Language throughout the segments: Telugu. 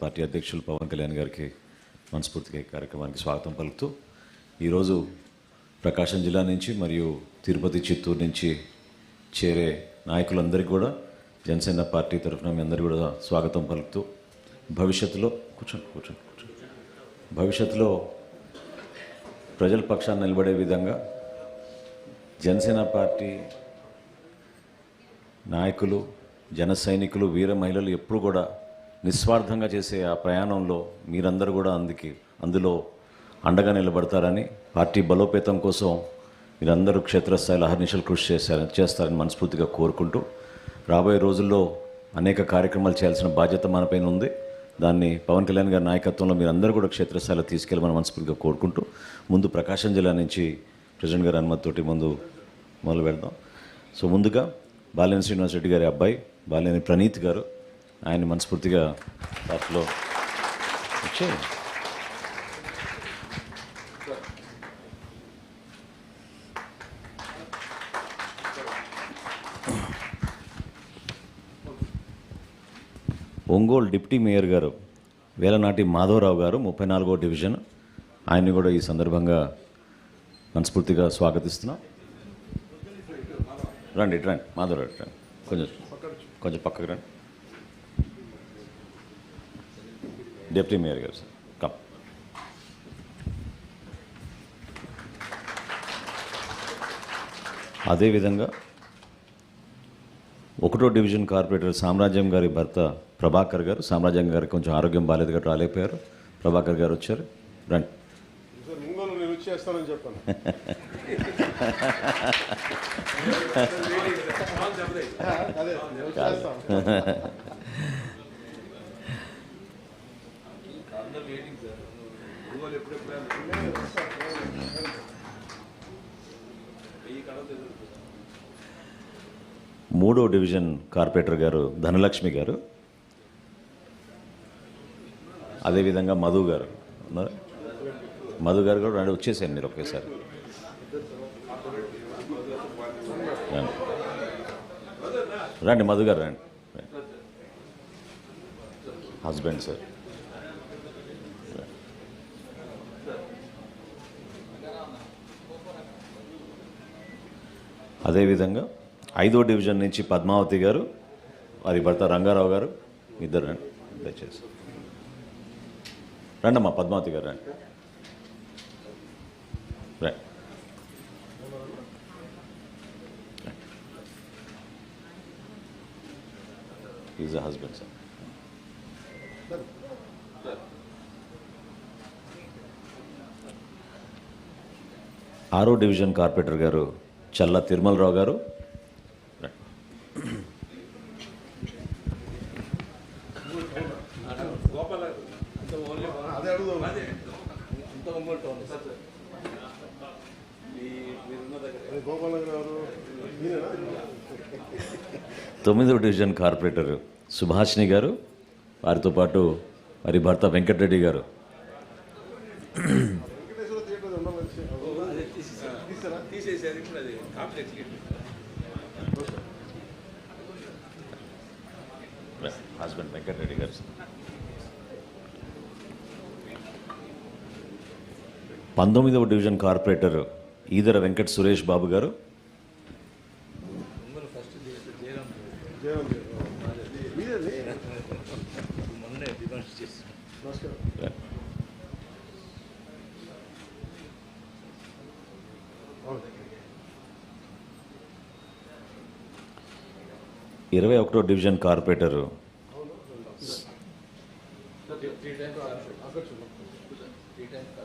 పార్టీ అధ్యక్షులు పవన్ కళ్యాణ్ గారికి మనస్ఫూర్తిగా ఈ కార్యక్రమానికి స్వాగతం పలుకుతూ ఈరోజు ప్రకాశం జిల్లా నుంచి మరియు తిరుపతి చిత్తూరు నుంచి చేరే నాయకులందరికీ కూడా జనసేన పార్టీ తరఫున మీ అందరికీ కూడా స్వాగతం పలుకుతూ భవిష్యత్తులో కూర్చోండి కూర్చోండి కూర్చోండి. భవిష్యత్తులో ప్రజల పక్షాన్ని నిలబడే విధంగా జనసేన పార్టీ నాయకులు జన సైనికులు వీర మహిళలు ఎప్పుడు కూడా నిస్వార్థంగా చేసే ఆ ప్రయాణంలో మీరందరూ కూడా అందుకి అందులో అండగా నిలబడతారని పార్టీ బలోపేతం కోసం మీరందరూ క్షేత్రస్థాయిలో అహర్నిశలు కృషి చేశారని చేస్తారని మనస్ఫూర్తిగా కోరుకుంటూ రాబోయే రోజుల్లో అనేక కార్యక్రమాలు చేయాల్సిన బాధ్యత మనపైన ఉంది. దాన్ని పవన్ కళ్యాణ్ గారి నాయకత్వంలో మీరందరూ కూడా క్షేత్రస్థాయిలో తీసుకెళ్ళమని మనస్ఫూర్తిగా కోరుకుంటూ ముందు ప్రకాశం జిల్లా నుంచి ప్రెసిడెంట్ గారి అనుమతితోటి ముందు మొదలు పెడదాం. సో ముందుగా బాలినేని శ్రీనివాస్ రెడ్డి గారి అబ్బాయి బాలినేని ప్రణీత్ గారు ఆయన మనస్ఫూర్తిగా పార్టీలో వచ్చే. ఒంగోలు డిప్యూటీ మేయర్ గారు వేలనాటి మాధవరావు గారు ముప్పై నాలుగో డివిజన్. ఆయన్ని కూడా ఈ సందర్భంగా మనస్ఫూర్తిగా స్వాగతిస్తున్నాం. రండి రండి మాధవరావు రండి. కొంచెం కొంచెం పక్కకు రండి. డిప్యూటీ మేయర్ గారు సార్ కమ్ అదేవిధంగా ఒకటో డివిజన్ కార్పొరేటర్ సామ్రాజ్యం గారి భర్త ప్రభాకర్ గారు సామ్రాజ్యం గారికి కొంచెం ఆరోగ్యం బాగాలేదు కాబట్టి రాలేకపోయారు. ప్రభాకర్ గారు వచ్చారు. రండి. సార్ మూడో డివిజన్ కార్పొరేటర్ గారు ధనలక్ష్మి గారు అదేవిధంగా మధు గారు. ఉన్నారా? మధు గారు కూడా రండి వచ్చేసారు మీరు ఒకేసారి. రండి. రండి మధు గారు రండి. Husband sir. అదేవిధంగా ఐదో డివిజన్ నుంచి పద్మావతి గారు వారి భర్త రంగారావు గారు ఇద్దరు రండి దయచేసి. రండమ్మా పద్మావతి గారు రండి. రండి. ఈజ్ అ హస్బెండ్ సార్ ఆరో డివిజన్ కార్పొరేటర్ గారు చల్ల తిరుమలరావు గారు. గారు తొమ్మిదవ డివిజన్ కార్పొరేటర్ సుభాషిణి గారు వారితో పాటు వారి భర్త వెంకటరెడ్డి గారు. రెడ్డి గారు. పంతొమ్మిదవ డివిజన్ కార్పొరేటర్ ఈదర వెంకట సురేష్ బాబు గారు. ఇరవై ఒకటో division corporator three times. Three times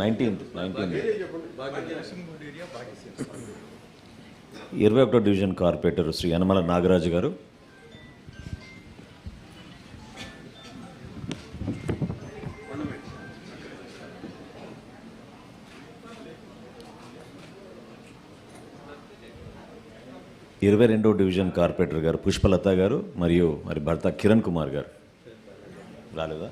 nineteenth nineteenth ఇరవై ఒకటో డివిజన్ కార్పొరేటర్ శ్రీ యనమల నాగరాజు గారు ఇరవై రెండో డివిజన్ కార్పొరేటర్ గారు పుష్పలత గారు మరియు మరి భర్త కిరణ్ కుమార్ గారు. రాలేదా?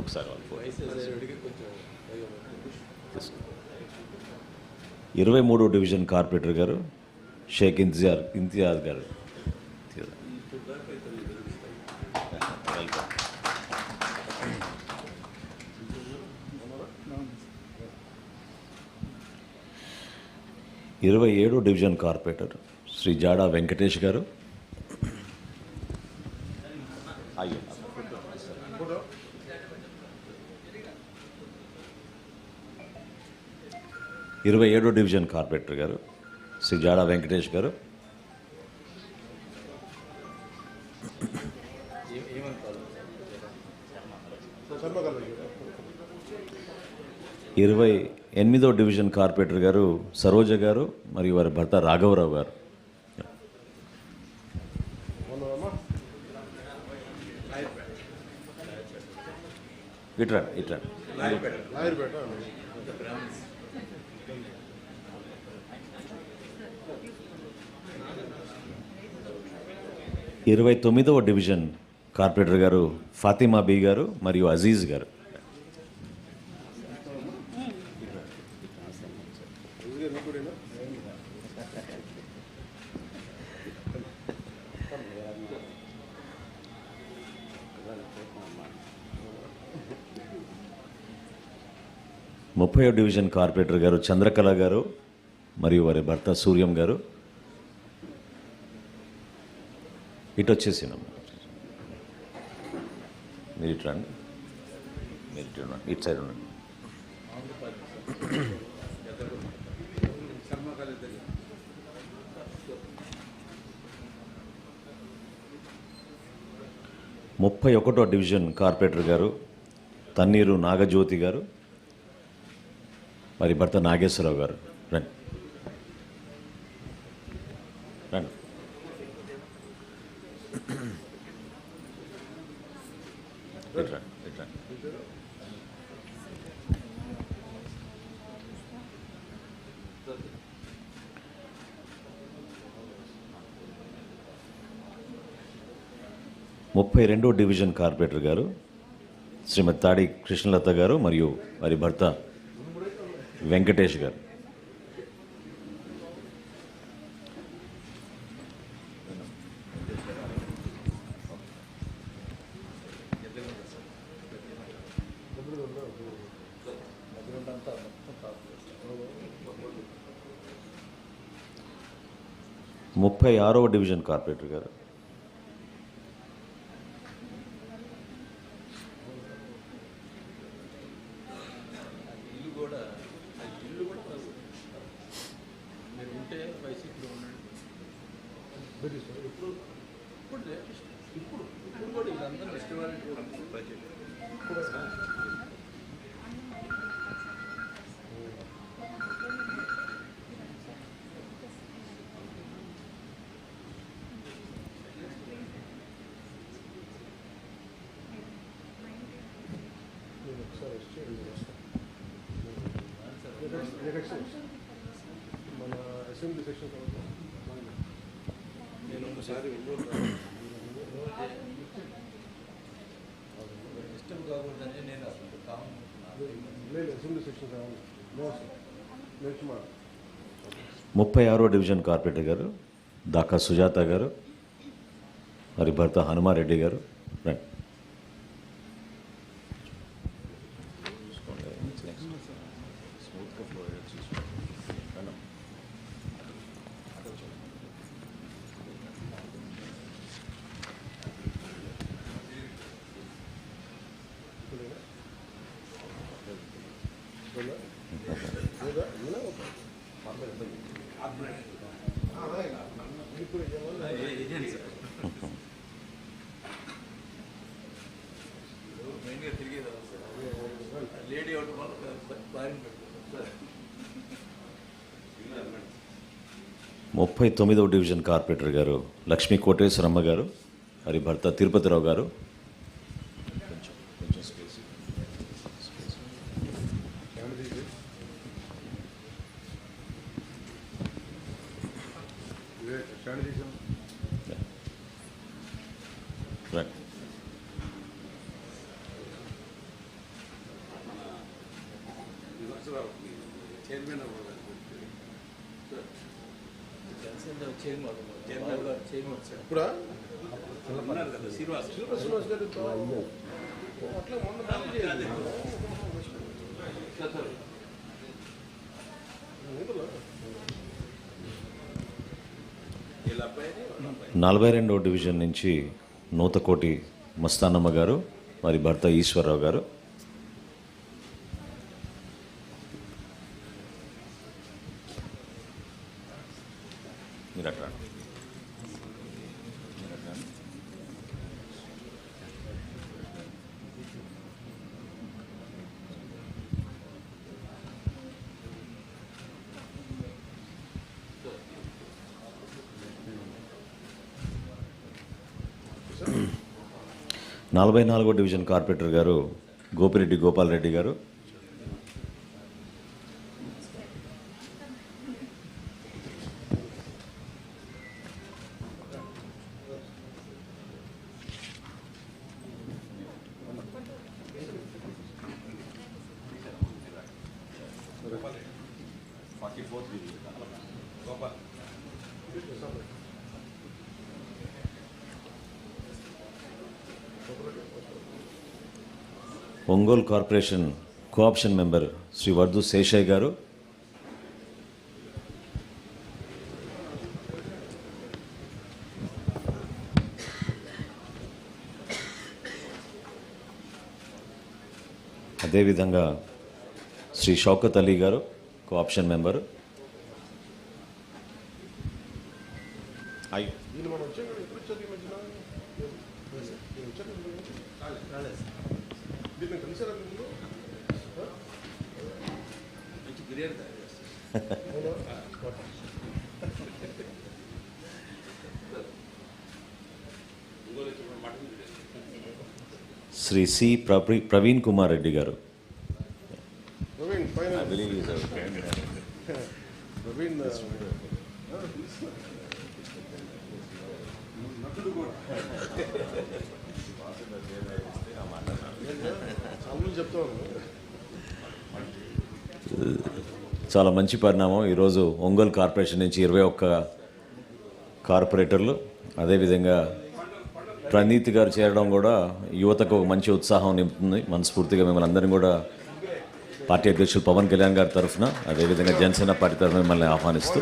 ఒకసారి ఇరవై మూడో డివిజన్ కార్పొరేటర్ గారు షేక్ ఇంతియాజ్ ఇంతియాజ్ గారు. ఇరవై ఏడు డివిజన్ కార్పొరేటర్ శ్రీ జాడా వెంకటేష్ గారు. ఇరవై ఏడో డివిజన్ కార్పొరేటర్ గారు శ్రీ జాడా వెంకటేష్ గారు. ఇరవై ఎనిమిదో డివిజన్ కార్పొరేటర్ గారు సరోజ గారు మరియు వారి భర్త రాఘవరావు గారు. ఇట్రా ఇట్రా. ఇరవై తొమ్మిదవ డివిజన్ కార్పొరేటర్ గారు ఫాతిమా బీ గారు మరియు అజీజ్ గారు. ముప్పై డివిజన్ కార్పొరేటర్ గారు చంద్రకళ గారు మరియు వారి భర్త సూర్యం గారు. ఇటు వచ్చేసినాం మీరు ఇటు రండి. మీరు ఇటు ఇటు సైడ్ ఉండండి. ముప్పై ఒకటో డివిజన్ కార్పొరేటర్ గారు తన్నీరు నాగజ్యోతి గారు మరి భర్త నాగేశ్వరరావు గారు. రండి. రండి. ముప్పై రెండో డివిజన్ కార్పొరేటర్ గారు శ్రీమతి తాడి కృష్ణలత గారు మరియు వారి భర్త వెంకటేష్ గారు. ముప్పై ఆరవ డివిజన్ కార్పొరేటర్ గారు ఇల్లు కూడా అది ఇల్లు కూడా కాదు. మీరు ఉంటే వైసీపీలో ఉండండి ఇప్పుడు ఇప్పుడు లేటెస్ట్ ఇప్పుడు ఇప్పుడు కూడా వీళ్ళందరూ రెస్టారెంట్ బడ్జెట్ నేను ఒకసారి వచ్చి వెళ్ళి వస్తాను. మన అసెంబ్లీ సెక్షన్ నేను ఒకసారి ఇష్టం కాకూడదని నేను అసలు లేదు అసెంబ్లీ సెక్షన్ కావాలి నెక్స్ట్ మాట ముప్పై ఆరో డివిజన్ కార్పొరేటర్ గారు దాకా సుజాత గారు వారి భర్త హనుమారెడ్డి గారు రండి లేదా ఇలా ఇప్పుడు ఏమన్నా ఏజెంట్ సార్ మెయిన్గా తిరిగేది అవ్వదు సార్ లేడీ ఒకటి ముప్పై తొమ్మిదవ డివిజన్ కార్పొరేటర్ గారు లక్ష్మీ కోటేశ్వరమ్మ గారు మరి భర్త తిరుపతిరావు గారు రైట్ చైర్మన్ ఇప్పుడా? శ్రీనివాస్. శ్రీనివాస్ గారు అట్లా మొన్న నలభై రెండవ డివిజన్ నుంచి నూతకోటి మస్తానమ్మ గారు వారి భర్త ఈశ్వరరావు గారు. నలభై నాలుగో division corporator garu Gopireddy Gopalreddy garu Ongole corporation co-option member Shri Vardhu Seshaiah garu. అదేవిధంగా శ్రీ షౌకత్ అలీ గారు కోఆప్షన్ మెంబరు. అయ్యో దీన్ని మనం వచ్చాక ఎప్పుడు వచ్చారు ఈ మధ్యన దీన్ని వచ్చాక ఎప్పుడు? దీన్ని కలిసారా మీరు ఆ? మంచి బిర్యానీ తయారు చేస్తారు అవునా? ఇంకోటి వచ్చి మటన్ బిర్యానీ శ్రీ సి ప్రవీ- ప్రవీణ్ కుమార్ రెడ్డి గారు. చెప్తాను చాలా మంచి పరిణామం. ఈరోజు ఒంగోలు కార్పొరేషన్ నుంచి ఇరవై ఒక్క కార్పొరేటర్లు అదేవిధంగా ప్రణీత్ గారు చేరడం కూడా యువతకు ఒక మంచి ఉత్సాహం నింపుతుంది. మనస్ఫూర్తిగా మిమ్మల్ని అందరినీ కూడా పార్టీ అధ్యక్షులు పవన్ కళ్యాణ్ గారి తరఫున అదేవిధంగా జనసేన పార్టీ తరఫున మిమ్మల్ని ఆహ్వానిస్తూ.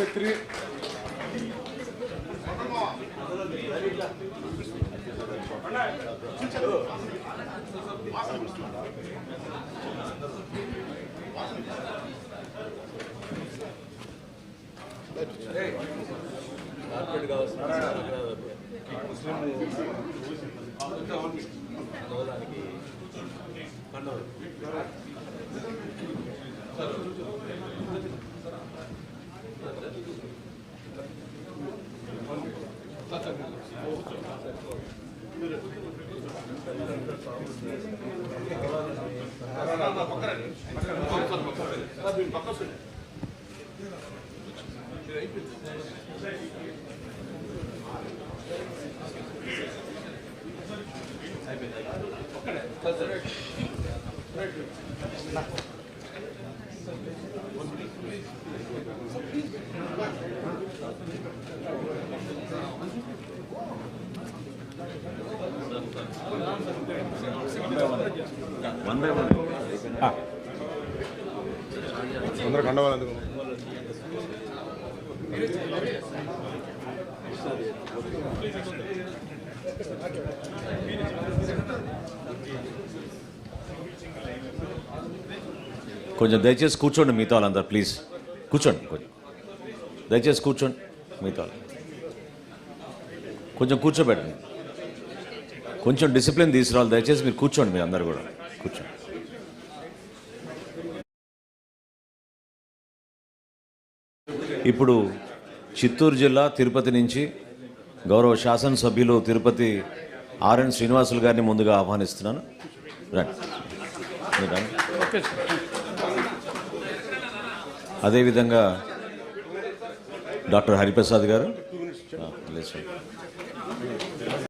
కార్పొరేట్ కావాల్సిన మూలానికి కన్నూరు వన్ బై వన్ అందరూ కండవాలి ఎందుకు? కొంచెం దయచేసి కూర్చోండి మిగతా వాళ్ళందరూ ప్లీజ్ కూర్చోండి కొంచెం. దయచేసి కూర్చోండి మిగతా కొంచెం కూర్చోబెట్టండి. కొంచెం డిసిప్లిన్ తీసుకురావాలి. దయచేసి మీరు కూర్చోండి మీరు అందరు కూడా. కూర్చోండి. ఇప్పుడు చిత్తూరు జిల్లా తిరుపతి నుంచి గౌరవ శాసనసభ్యులు తిరుపతి ఆర్ఎన్ శ్రీనివాసులు గారిని ముందుగా ఆహ్వానిస్తున్నాను. అదేవిధంగా డాక్టర్ హరిప్రసాద్ గారు. లేదు